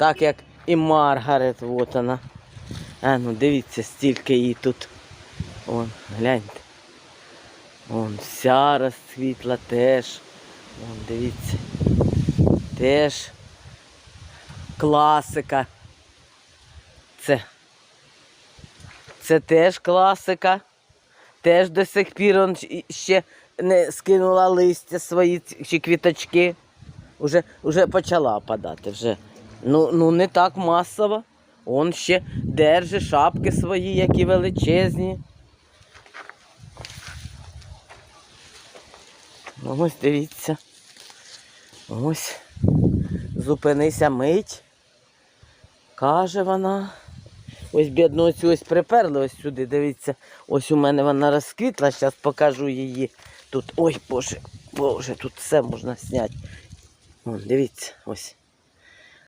Так як і Маргарет, от вона. А ну дивіться, стільки її тут. Вон, гляньте. Вон, вся розцвітла теж. Вон, дивіться. Теж класика. Це. Це теж класика. Теж до сих пір он ще не скинула листя свої чи квіточки. Уже, уже почала опадати. Вже. Ну, ну не так масово. Он ще держить шапки свої, які величезні. Ну, Ось дивіться. Ось. Зупинися мить. Каже вона. Ось бідну оцю ось приперли ось сюди, дивіться. Ось у мене вона розквітла, зараз покажу її. Тут, ой, боже, боже, тут все можна зняти. Дивіться, ось.